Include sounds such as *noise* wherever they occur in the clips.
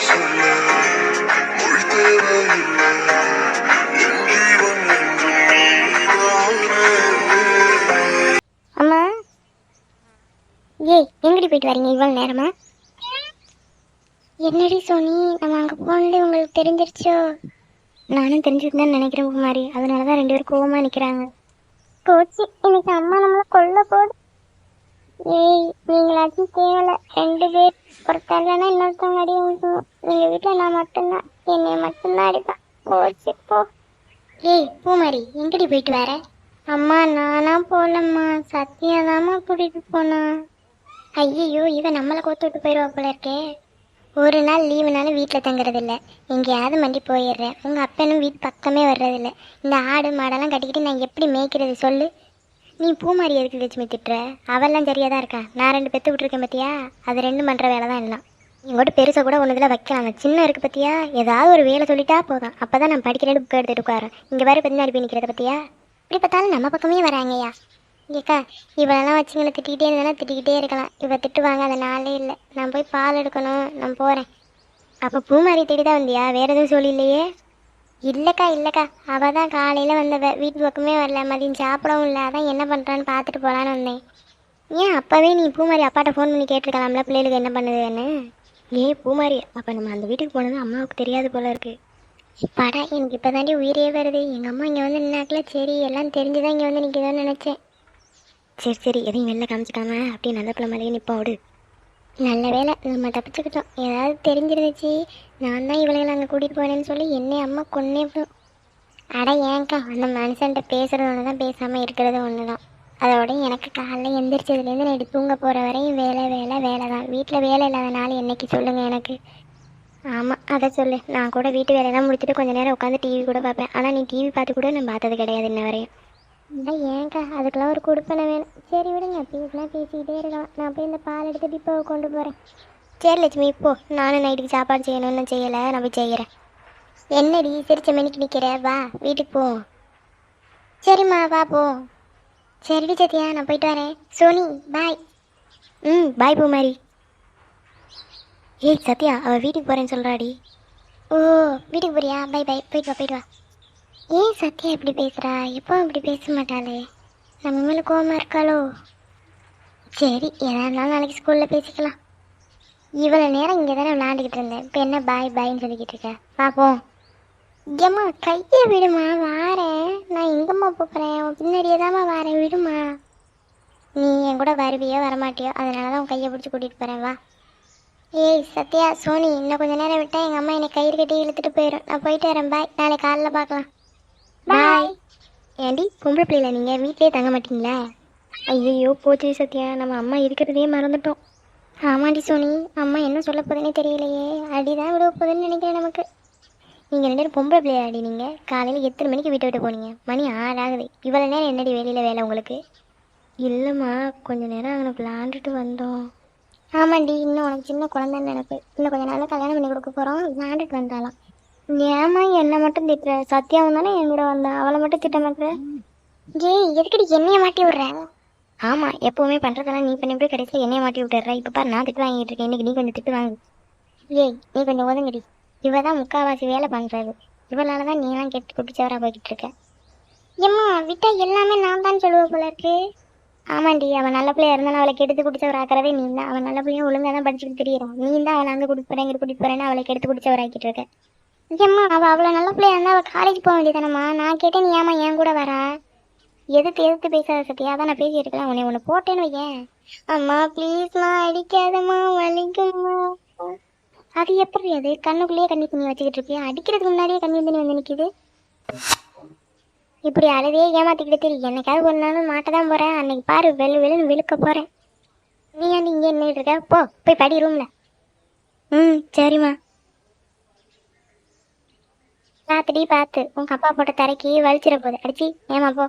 சொல்ல மொழி தேவையில்லை என் ஜீவன் அம்மா. ஏய் எங்கடி போயிட்டு வரீங்க இவ்வளோ நேரமா? என்னடி சோனி நம்ம அங்கே போனது உங்களுக்கு தெரிஞ்சிருச்சோ? நானும் தெரிஞ்சுருந்தேன்னு நினைக்கிறேன் குமாரி அதனால தான் ரெண்டு பேரும் கோவமாக நிற்கிறாங்க போச்சு இன்னைக்கு அம்மா நம்மளை கொல்ல போகுது ஏய் நீங்களாச்சும் தேவலை ரெண்டு பேர் ஒருத்தர்லன்னா இன்னொருத்தவங்க அடி விழுணும் எங்கள் வீட்டில் நான் மட்டும்தான். என்னை மட்டும்தான் அடிப்பேன். போச்சு போ. ஏய் பூமாரி எங்கடி போயிட்டு வர? அம்மா நானா போகலம்மா சத்யாதாம்மா கூட்டிகிட்டு போனா. ஐயோ இவன் நம்மளை கோத்து விட்டு போயிடுவா போல இருக்கே. ஒரு நாள் லீவுனால வீட்டில் தங்குறதில்ல. எங்கேயாவது மண்டி போயிடுறேன். உங்கள் அப்பனும் வீட்டு பக்கமே வர்றதில்ல. இந்த ஆடு மாடெல்லாம் கட்டிக்கிட்டு நான் எப்படி மேய்க்கிறது? சொல்லு. நீ பூமாரி எதுக்கு லட்சுமி திட்டுற? அவெல்லாம் சரியாக தான் இருக்கா. நான் ரெண்டு பெற்று விட்ருக்கேன் பார்த்தியா அது ரெண்டும் பண்ணுற வேலை தான் எல்லாம் எங்கூட பெருசாக கூட ஒன்று இதில் வைக்கலாம். அந்த சின்ன இருக்குது பார்த்தியா ஏதாவது ஒரு வேலை சொல்லிட்டா போதும். அப்போ தான் நான் படிக்கிறேன் புக் எடுத்துட்டு உட்காரேன் இங்கே வேறு பின்னாடி போய் நிற்கிறத பார்த்தியா இப்படி பார்த்தாலும் நம்ம பக்கமே வராங்கய்யா ஏக்கா இவளெல்லாம் வச்சுங்களை திட்டிக்கிட்டே இருந்தாலும் திட்டிக்கிட்டே இருக்கலாம். இவ திட்டுவாங்க அந்த நாளே இல்லை. நான் போய் பால் எடுக்கணும். நான் போகிறேன் அப்போ பூமாரி தேடி தான் வந்தியா? வேறு எதுவும் சொல்லிலையே இல்லைக்கா இல்லைக்கா. அவள் தான் காலையில் வந்தவ வீட்டு பக்கமே வரல. மதியம் சாப்பிடவும் இல்லை. அதான் என்ன பண்ணுறான்னு பார்த்துட்டு போகலான்னு வந்தேன். ஏன் அப்போவே நீ பூமாரி அப்பாட்ட ஃபோன் பண்ணி கேட்டிருக்கலாம்ல? பிள்ளைகளுக்கு என்ன பண்ணுதுன்னு. ஏ பூமாரி அப்போ நம்ம அந்த வீட்டுக்கு போனது அம்மாவுக்கு தெரியாது போல இருக்கு. இப்பாடா எனக்கு இப்போ தாண்டி உயிரே வருது. எங்கள் அம்மா இங்கே வந்து நின்னாக்கில். சரி எல்லாம் தெரிஞ்சுதான் இங்கே வந்து நிற்கிதோன்னு நினச்சேன். சரி சரி. எதையும் வெளில காமிச்சிக்காம அப்படியே நல்ல பிள்ளை மாதிரியே நிற்போம் விடு. நல்ல வேலை நம்ம தப்பிச்சுக்கிட்டோம். ஏதாவது தெரிஞ்சிருந்துச்சு. நான் தான் இவளைகளை அங்கே கூட்டிகிட்டு போனேன்னு சொல்லி என்னை அம்மா கொன்னே போடும் அட ஏங்க்கா அந்த மனுஷன்ட்ட பேசுகிறது ஒன்று தான் பேசாமல் இருக்கிறது ஒன்று தான் அதோட எனக்கு காலைல எந்திரிச்சதுலேருந்து நைட்டு தூங்க போகிற வரையும் வேலை வேலை வேலை தான். வீட்டில் வேலை இல்லாதனால என்னைக்கு சொல்லுங்கள் எனக்கு? ஆமாம் அதை சொல்லு. நான் கூட வீட்டு வேலையெல்லாம் முடிச்சுட்டு கொஞ்ச நேரம் உட்காந்து டிவி கூட பார்ப்பேன். ஆனால் நீ டிவி பார்த்து கூட நான் பார்த்தது கிடையாது இன்ன வரையும். இல்லை ஏன்க்கா அதுக்கெல்லாம் ஒரு கொடுப்பனை வேணும். சரி விடுங்க. பேசலாம் பேசிக்கிட்டே இருக்கலாம். நான் போய் இந்த பால் எடுத்து டிப்போவை கொண்டு போகிறேன் சரி லட்சுமி இப்போ நானும் நைட்டுக்கு சாப்பாடு செய்யணும்னு செய்யலை. நான் போய் செய்கிறேன் என்னடி சிரிச்ச மணிக்கு நிற்கிற வா வீட்டுக்கு போ. சரிம்மா வா போ. சரிடி சத்யா நான் போயிட்டு வரேன். சோனி பாய் ம் பாய் பூமாரி. ஏய் சத்யா அவள் வீட்டுக்கு போகிறேன்னு சொல்கிறாடி ஓ வீட்டுக்கு போறியா? பை பை போயிட்டு வா போயிட்டு வா. ஏன் சத்யா இப்படி பேசுகிறா எப்போ இப்படி பேச மாட்டாளே? நம்ம மேலே கோவமாக இருக்காளோ? சரி எதா இருந்தாலும் நாளைக்கு ஸ்கூலில் பேசிக்கலாம். இவ்வளோ நேரம் இங்கே தானே விளாண்டுக்கிட்டு இருந்தேன். இப்போ என்ன பாய் பாய்ன்னு சொல்லிக்கிட்டு இருக்க? பார்ப்போம் ஏம்மா கையை விடுமா? வாரேன் நான் எங்கம்மா போகிறேன் உன் பின்னாடியே தாம்மா வாரேன். விடுமா? நீ என் கூட வருவியோ வரமாட்டியோ? அதனால தான் உன் கையை பிடிச்சி கூட்டிகிட்டு போகிறேன் வா. ஏய் சத்யா சோனி இன்னும் கொஞ்சம் நேரம் விட்டால் எங்கள் அம்மா என்னை கயிறு கட்டி இழுத்துட்டு போயிடும் நான் போயிட்டு வரேன். பாய் நாளைக்கு காலைல பார்க்கலாம். பாய் ஏண்டி பொம்பளை பிள்ளைல நீங்கள் வீட்டிலே தங்க மாட்டீங்களா? ஐயோ போச்சு சத்யா. நம்ம அம்மா இருக்கிறதே மறந்துட்டோம். ஆமாண்டி சோனி அம்மா என்ன சொல்ல போதுன்னே தெரியலையே. அடிதான் விட போகுதுன்னு நினைக்கிறேன் நமக்கு. நீங்கள் ரெண்டு பேரும் பொம்பளை பிள்ளையா ஆடி நீங்கள் காலையில் எத்தனை மணிக்கு வீட்டை விட்டு போனீங்க? மணி ஆறாகுது. இவ்வளோ நேரம் என்னடி வெளியில் வேலை உங்களுக்கு? இல்லைம்மா கொஞ்ச நேரம் அவனுக்கு விளாண்டுட்டு வந்தோம். ஆமாண்டி இன்னும் உனக்கு சின்ன குழந்தைன்னு நினைப்பு. இன்னும் கொஞ்ச நாளில் கல்யாணம் பண்ணி கொடுக்க போகிறோம் விளாண்டுட்டு வந்தாலாம் ஏமா என்னை மட்டும் திட்டுற? சத்யாவும் தானே என் கூட வந்தா. அவளை மட்டும் திட்ட மாட்டுற ஏய் எதுக்கடி என்னைய மாட்டி விடுற? ஆமாம் எப்போவுமே பண்ணுறதெல்லாம் நீ பண்ணி போய் கடைசியில் என்னைய மாட்டி விட்டுற. இப்போ பாரு நான் திட்டு வாங்கிட்டு இருக்கேன். இன்னைக்கு நீ கொஞ்சம் திட்டு வாங்கு. ஏய் நீ கொஞ்சம் ஒதுங்கடி. இவ தான் முக்கால்வாசி வேலை பண்ணுறது இவளால தான் நீலாம் கெட்டு குட்டிச்சவராக போய்கிட்டு இருக்க ஏம்மா விட்டா எல்லாமே நான் தான் சொல்லுவேன் போல இருக்கு. ஆமாண்டி அவன் நல்ல பிள்ளையா இருந்தாலும் அவளை கெடுத்து குடிச்சவராக்கிறதே நீ தான். அவன் நல்ல பிள்ளையும் ஒழுங்காக தான் படிச்சுட்டு தெரியறான். நீ தான் அவளை அங்கே கூட்டிட்டு போறேன் இங்கே கூட்டிட்டு போறேன்னு அவளை கெடுத்து குடிச்சவராக்கிட்டு இருக்க ஏம்மா அவள் அவ்வளோ நல்ல பிள்ளையா இருந்தால் அவள் காலேஜ் போக வேண்டியதானம்மா நான் கேட்டேன் நீ ஏமா என் கூட வரா? எதிர்த்து எதிர்த்து பேசாத சத்தியா அதான் நான் பேசியிருக்கலாம் உன்னை ஒன்று போட்டேன்னு வையேன். அம்மா ப்ளீஸ்மா அடிக்காதம்மா வலிக்கும்மா. அது எப்படி அது? கண்ணுக்குள்ளேயே கண்ணி துணி வச்சுக்கிட்டு இருப்பியா அடிக்கிறதுக்கு முன்னாடியே கண்ணி துணி வந்து நிற்கிது இப்படி அழுதே ஏமாத்திக்கிட்டு தெரியும் என்னைக்காவது ஒரு நாள் மாட்ட தான் போகிறேன் அன்னைக்கு பாரு வெளு வெளுன்னு விழுக்க போகிறேன் நீ ஏன் இங்கே நின்றுட்டு இருக்க. போ போய் படி ரூமில் ம் சரிம்மா. பார்த்துடி பார்த்து உங்கள் அப்பா போட்ட தரைக்கு வலிச்சிட போகுது. அடிச்சு ஏமா போ.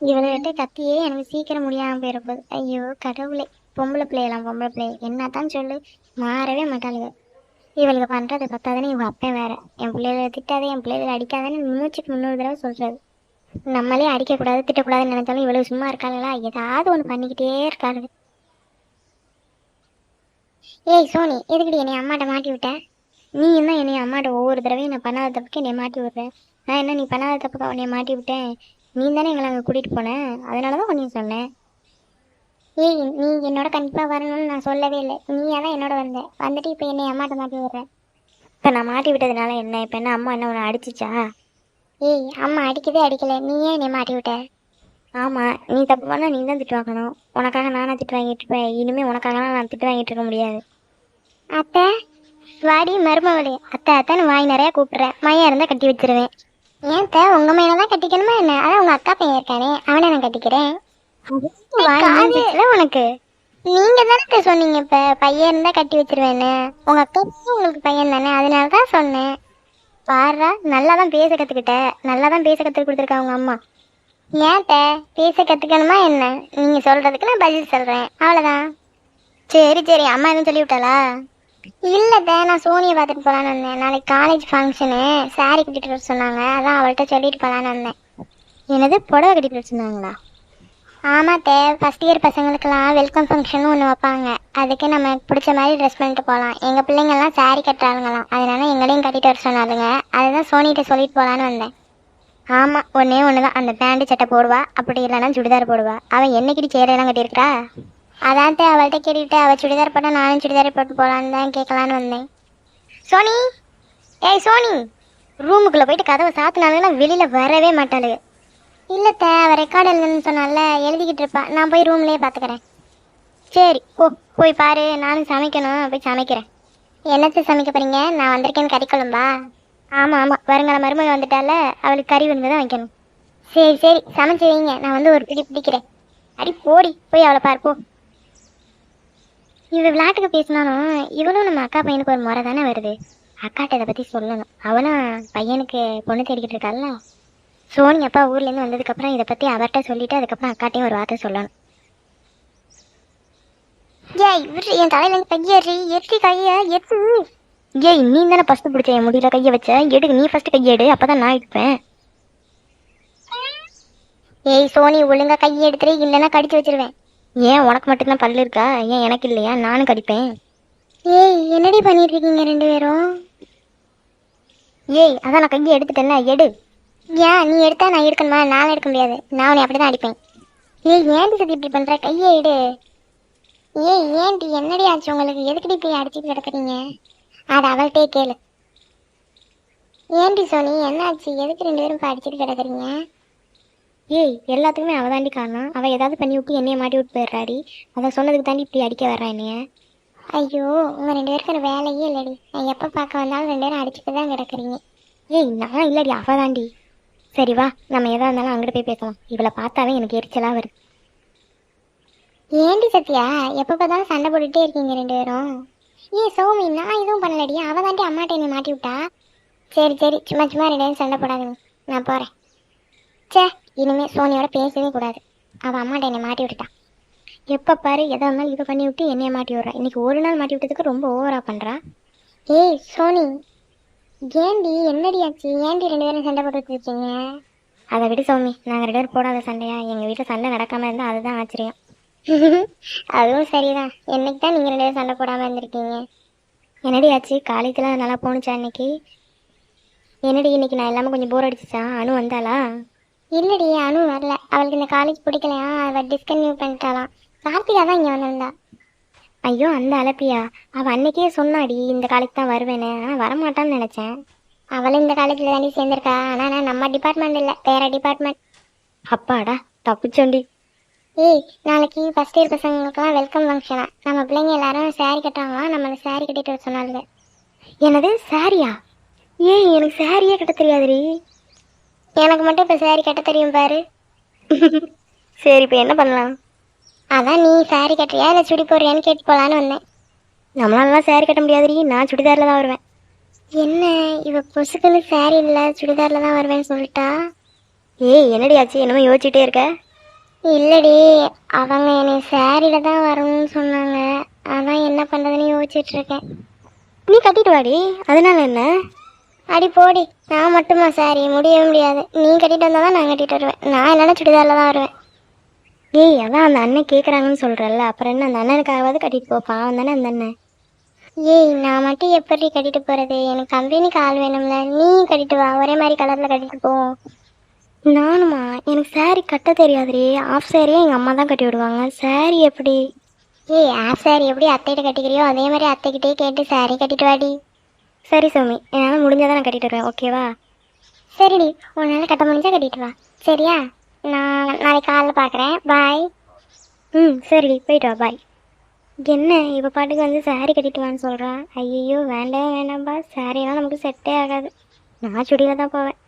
இவளை கத்தியே எனக்கு சீக்கிரம் முடியாமல் போயிட போகுது. ஐயோ கடவுளே. பொம்பளை பிள்ளையெல்லாம் பொம்பளை பிள்ளை என்ன தான் சொல்லு மாறவே மாட்டாளுங்க இவளுக்கு பண்ணுறது பத்தாதுன்னு இவங்க அப்பே வேற. என் பிள்ளைகளை திட்டாதே என் பிள்ளைகளை அடிக்காதேன்னு நூற்றுக்கு முந்நூறு தடவை சொல்கிறது நம்மளே அடிக்கக்கூடாது திட்டக்கூடாதுன்னு நினைச்சாலும் இவ்வளவு சும்மா இருக்காளா ஏதாவது ஒன்று பண்ணிக்கிட்டே இருக்காரு ஏய் சோனி எதுக்குடி என்னை அம்மாட்ட மாட்டி விட்டேன் நீ என்ன என்னை அம்மாட்ட ஒவ்வொரு தடவையும் நான் பண்ணாத தப்புக்கு என்னை மாட்டி விடுறேன் நான் என்ன நீ பண்ணாத தப்புக்கு உன்னை மாட்டி விட்டேன். நீ தானே எங்களை அங்கே கூட்டிகிட்டு போனேன் அதனால தான் உன்னையும் சொன்னேன் ஏய் நீ என்னோட கண்டிப்பாக வரணும்னு நான் சொல்லவே இல்லை. நீயாக தான் என்னோட வந்த? வந்துட்டு இப்போ என்னை அம்மாட்ட மாட்டி விடுறேன் இப்போ நான் மாட்டி விட்டதுனால என்ன? இப்போ என்ன அம்மா என்ன உன்னை அடிச்சிச்சா? ஏய் அம்மா அடிக்கவே அடிக்கலை. நீ ஏன் என்னை மாட்டி விட்ட? ஆமாம் நீ தப்பு பண்ணால் நீ தான் திட்டு வாங்கணும். உனக்காக நானாக திட்டு வாங்கிட்டு இருப்பேன். இனிமேல் உனக்காகலாம் நான் திட்டு வாங்கிட்டு இருக்க முடியாது. அத்தை வாடி மருமவளே. அத்தை அத்தைன்னு வாய் நிறையா கூப்பிட்றேன். மையா இருந்தால் கட்டி வச்சிருவேன். ஏன் அத்தை உங்கள் மையனை தான் கட்டிக்கணுமா என்ன? அதான் உங்கள் அக்கா பையன் இருக்கானே. அவனை நான் கட்டிக்கிறேன். உனக்கு? நீங்க தானே சொன்னீங்க இப்ப. பையன் இருந்தா கட்டி வச்சிருவேன்னு உங்க அக்கா உங்களுக்கு பையன் தானே. அதனால தான் சொன்னேன். பாருடா நல்லா தான் பேச கத்துக்கிட்ட. நல்லா தான் பேச கத்து கொடுத்துருக்கா உங்க அம்மா. ஏன்ட்ட பேச கத்துக்கணுமா என்ன? நீங்க சொல்றதுக்கு நான் பதில் சொல்றேன். அவ்வளவுதான். சரி சரி. அம்மா எதுவும் சொல்லி விட்டாளா இல்லத்த நான் சோனியை பார்த்துட்டு போலான்னு வந்தேன். நாளைக்கு காலேஜ் ஃபங்க்ஷனு சாரி கட்டிட்டு வர சொன்னாங்க. அதான் அவள்கிட்ட சொல்லிட்டு போலான்னு வந்தேன். என்னது புடவை கட்டிட்டு வர சொன்னாங்களா? ஆமாத்தே ஃபஸ்ட் இயர் பசங்களுக்கெல்லாம் வெல்கம் ஃபங்க்ஷன் ஒன்று வைப்பாங்க. அதுக்கு நம்ம பிடிச்ச மாதிரி ட்ரெஸ் பண்ணிட்டு போகலாம். எங்கள் பிள்ளைங்கள்லாம் சாரி கட்டுறாங்களாம். அதனால எங்களையும் கட்டிட்டு வர சொன்னாதுங்க அதுதான் சோனிகிட்ட சொல்லிட்டு போகலான்னு வந்தேன். ஆமாம் ஒன்றே ஒன்று தான் அந்த பேண்ட் சட்டை போடுவா. அப்படி இல்லைன்னா சுடிதார் போடுவா. அவன் என்னைக்கிட்டு சேரையெல்லாம் கட்டியிருக்கா அதான் அவள்கிட்ட கேட்டுக்கிட்டு அவள் சுடிதார் போட்டால் நானும் சுடிதார் போட்டு போகலான்னு தான் கேட்கலான்னு வந்தேன். சோனி! ஏய் சோனி! ரூமுக்குள்ளே போயிட்டு கதவை சாத்தினாலும் வெளியில் வரவே மாட்டாளு இல்லத்த அவள் ரெக்கார்டு எழுதுன்னு சொன்னால எழுதிக்கிட்டு இருப்பா. நான் போய் ரூம்லேயே பார்த்துக்கிறேன் சரி ஓ போய் பாரு. நானும் சமைக்கணும். போய் சமைக்கிறேன். என்னத்தை சமைக்க போறீங்க? நான் வந்திருக்கேன்னு கறி குழம்பா ஆமாம் ஆமாம் வருங்கால மருமக வந்துட்டால அவளுக்கு கறி விருந்து தான் வைக்கணும். சரி சரி. சமைச்சு வைங்க. நான் வந்து ஒரு பிடி பிடிக்கிறேன். அடி போடி. போய் அவளை பாரு போ. இவ விளையாட்டுக்கு பேசினாலும் இவளும் நம்ம அக்கா பையனுக்கு ஒரு முறை தானே வருது. அக்காட்ட இதை பற்றி சொல்லணும். அவளும் பையனுக்கு பொண்ணு தேடிக்கிட்டு இருக்காள்ல. சோனி அப்பா ஊர்லேருந்து வந்ததுக்கப்புறம் இதை பற்றி அவர்கிட்ட சொல்லிட்டு அதுக்கப்புறம் அக்காட்டையும் ஒரு வார்த்தை சொல்லணும். ஏய் இவரு என் தலையிலேருந்து கையேறி எட்டி கையை எட்டு ஏய் நீ தானே ஃபஸ்ட்டு பிடிச்ச என் முடியல கையை வச்ச? எடுக்கு நீ ஃபஸ்ட்டு கையை எடு அப்போ தான் நான் எடுப்பேன். ஏய் சோனி ஒழுங்கா கையை எடுத்துரு இல்லைன்னா கடிச்சு வச்சிருவேன். ஏன் உனக்கு மட்டும்தான் பல்லு இருக்கா? ஏன் எனக்கு இல்லையா? நானும் கடிப்பேன். ஏய் என்னடி பண்ணிட்டு இருக்கீங்க ரெண்டு பேரும்? ஏய் அதான் நான் கையை எடுத்துட்டேன்ல எடு. ஏன் நீ எடுத்தா நான் எடுக்கணுமா? நான் எடுக்க முடியாது. நான் உன்னை அப்படி தான் அடிப்பேன். ஏய் ஏன்டி சதி இப்படி பண்ற? கையை எடு. ஏய் ஏன்டி? என்னடி ஆச்சு உங்களுக்கு? எதுக்குடி போய் அடிச்சுட்டு கிடக்குறீங்க? அது அவள்கிட்டே கேளு. ஏன்டி சோனி? என்னாச்சு? எதுக்கு ரெண்டு பேரும் இப்போ அடிச்சுட்டு கிடக்குறீங்க? ஏய் எல்லாத்துக்குமே அவள் தாண்டி காரணம் அவள் ஏதாவது பண்ணி விட்டு என்னைய மாட்டி விட்டு போயிடுறாடி. அதை சொன்னதுக்கு தாண்டி இப்படி அடிக்க வர்றா என்னைய. ஐயோ உங்கள் ரெண்டு பேருக்கு வேலையே இல்லடி. நான் எப்போ பார்க்க வந்தாலும் ரெண்டு பேரும் அடிச்சுட்டு தான் கிடக்குறீங்க. ஏய் நான் இல்லடி அவ தாண்டி. சரி வா நம்ம எதா இருந்தாலும் அங்கிட்டு போய் பேசலாம் இவளை பார்த்தாவே எனக்கு எரிச்சலாக வருது. ஏண்டி சத்யா எப்போ பார்த்தாலும் சண்டை போட்டுட்டே இருக்கீங்க ரெண்டு பேரும்? ஏன் சௌமி நான் எதுவும் பண்ணலடி. அவ தாண்டி அம்மாட்ட என்னை மாட்டி விட்டா? சரி சரி சும்மா சும்மா ரெண்டு பேரும் சண்டை போடாதுங்க. நான் போகிறேன் ச்சே இனிமேல் சோனியோட பேசவே கூடாது. அவள் அம்மாட்ட என்னை மாட்டி விட்டுட்டான் எப்போ பாரு எதாக இருந்தாலும் இதை பண்ணி விட்டு என்னைய மாட்டி விட்றா. இன்னைக்கு ஒரு நாள் மாட்டி விட்டதுக்கு ரொம்ப ஓவராக பண்ணுறா ஏய் சோனி ஏண்டி என்னடி ஆச்சு? ஏண்டி ரெண்டு பேரும் சண்டை போட்டு வச்சுருக்கீங்க அதை விட சௌமி நாங்கள் ரெண்டு பேரும் போடாத சண்டையா? எங்கள் வீட்டில் சண்டை நடக்காமல் இருந்தால் அதுதான் ஆச்சரியம். *laughs* அதுவும் சரிதான். என்னைக்கு தான் நீங்கள் ரெண்டு பேரும் சண்டை போடாமல் இருந்திருக்கீங்க? என்னடி ஆச்சு? காலேஜில் நல்லா போணுச்சா இன்னைக்கு? என்னடி இன்னைக்கு நான் எல்லாமே கொஞ்சம் போர் அடிச்சிச்சா? அனு வந்தாளா? இல்லடி அனு வரல. அவளுக்கு இந்த காலேஜ் பிடிக்கலையா? அவள் டிஸ்கன்யூ பண்ணிட்டாலாம் கார்த்திகா தான் இங்கே வந்திருந்தா. ஐயோ அந்த அலப்பியா. அவள் அன்னைக்கே சொன்னாடி இந்த காலேஜ் தான் வருவேன்னு. ஆனால் வரமாட்டான்னு நினச்சேன். அவளும் இந்த காலேஜில் தாண்டி சேர்ந்துருக்கா. ஆனால் நான் நம்ம டிபார்ட்மெண்ட் இல்லை. வேற டிபார்ட்மெண்ட் அப்பாடா தப்பிச்சோண்டி. ஏய் நாளைக்கு ஃபஸ்ட் இயர் பசங்களுக்குலாம் வெல்கம் ஃபங்க்ஷனா நம்ம பிள்ளைங்க எல்லாரும் சாரி கட்டுவாங்களாம் நம்ம சாரி கட்டிட்டு வர சொன்னாலுங்க எனது சாரியா ஏய் எனக்கு சாரியே கட்ட தெரியாதுடி. எனக்கு மட்டும் இப்போ saree கட்ட தெரியும் பாரு. *laughs* சரி இப்போ என்ன பண்ணலாம்? அதான் நீ saree கட்டுறியா இல்லை சுடி போடுறியான்னு கேட்டு போகலான்னு வந்தேன். நம்மளாலாம் saree கட்ட முடியாதுடி. நான் சுடிதாரில் தான் வருவேன். என்ன? இவ பொசுக்குன்னு saree இல்லை சுடிதாரில் தான் வருவேன்னு சொல்லிட்டா? ஏய் என்னடி ஆச்சு? என்னமோ யோசிச்சுட்டே இருக்க. இல்லடி அவங்க என்னை சாரியில் தான் வரணும்னு சொன்னாங்க. அதான் என்ன பண்ணுறதுன்னு யோசிச்சுட்டு இருக்கேன். நீ கட்டிட்டு வாடி. அதனால என்ன? அடி போடி நான் மட்டுமா சாரி முடியவே முடியாது. நீ கட்டிட்டு வந்தால் தான் நான் கட்டிட்டு வருவேன். நான் இல்லைன்னா சுடிதாரில் தான் வருவேன். ஏய் அதான் அந்த அண்ணன் கேட்குறாங்கன்னு சொல்கிறல்ல அப்புறம் என்ன அந்த அண்ணனுக்காகவாது கட்டிட்டு போ. பாவம் தானே அந்த அண்ணன். ஏய் நான் மட்டும் எப்படி கட்டிட்டு போகிறது எனக்கு கம்பெனிக்கு ஆள் வேணும்ல. நீ கட்டிட்டு வா. ஒரே மாதிரி கலரில் கட்டிட்டு போ. நானுமா? எனக்கு சாரி கட்ட தெரியாதுரே ஆஃப் சாரியே எங்கள் அம்மா தான் கட்டி விடுவாங்க. சாரி எப்படி? ஏய் ஆஃப் சாரி எப்படி அத்தைகிட்ட கட்டிக்கிறியோ அதே மாதிரி அத்தைக்கிட்டே கேட்டு சாரி கட்டிட்டு வாடி. சரி சுவாமி என்னால் முடிஞ்சால் தான் நான் கட்டிட்டு வருவேன் ஓகேவா சரிடி உன்னால் கட்ட முடிஞ்சா கட்டிட்டு வா. சரியா? நான் நாளைக்கு காலைல பார்க்குறேன் பாய் ம் சரிடி போயிட்டு வா பாய் என்ன இப்போ பாட்டுக்கு வந்து saree கட்டிட்டு வான்னு சொல்கிறான் ஐயோ வேண்டாம் வேண்டாம்ப்பா சாரியெல்லாம் நமக்கு செட்டே ஆகாது. நான் சுடியில் தான் போவேன்.